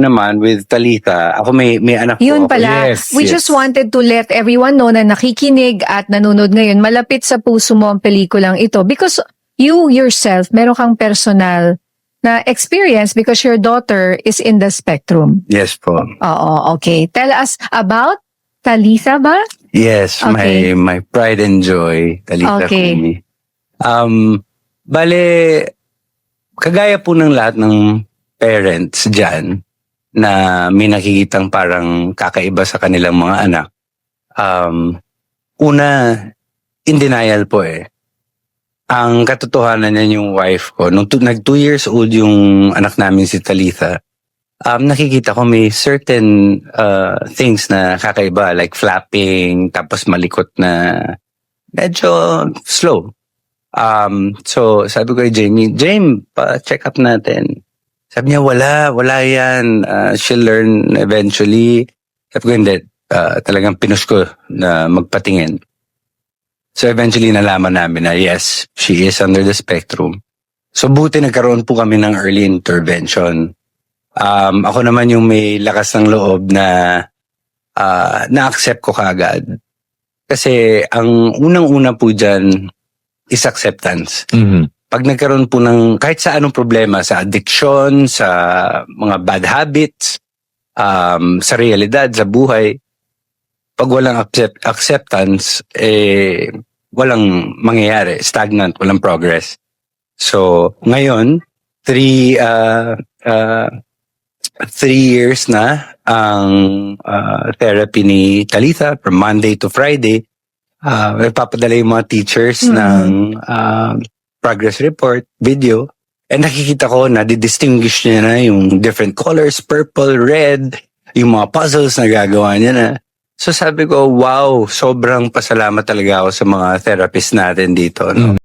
naman with Talitha, ako may may anak Yun ako. pala. Yes, We yes. just wanted to let everyone know na nakikinig at nanonood ngayon, malapit sa puso mo ang pelikulang ito. Because you yourself, meron kang personal na experience because your daughter is in the spectrum. Yes po. Oo, okay. Tell us about Talitha ba? Yes, Okay. my my pride and joy, Talitha Okay. Kumi. Um, bale, kagaya po ng lahat ng parents dyan na may nakikitang parang kakaiba sa kanilang mga anak. Um, una, in denial po eh. Ang katotohanan niya yung wife ko, nung tu- nag two years old yung anak namin si Talitha, um, nakikita ko may certain uh, things na kakaiba like flapping, tapos malikot na medyo slow. Um, so sabi ko kay Jamie, Jamie, pa-check up natin. Sabi niya, wala, wala yan. Uh, she'll learn eventually. Sabi ko, hindi. Uh, talagang pinush ko na magpatingin. So eventually nalaman namin na yes, she is under the spectrum. So buti nagkaroon po kami ng early intervention. Um, ako naman yung may lakas ng loob na ah, na-accept ko kagad. Kasi ang unang-una po dyan is acceptance. Pag nagkaroon po ng kahit sa anong problema, sa addiction, sa mga bad habits, um, sa realidad, sa buhay, pag walang accept- acceptance, eh, walang mangyayari, stagnant, walang progress. So, ngayon, three, uh, uh, three years na ang uh, therapy ni Talitha from Monday to Friday. Uh, nagpapadala yung mga teachers Mhm. ng uh, progress report, video. And nakikita ko na di-distinguish niya na yung different colors, purple, red, yung mga puzzles na gagawa niya na. So sabi ko, wow, sobrang pasalamat talaga ako sa mga therapist natin dito. No?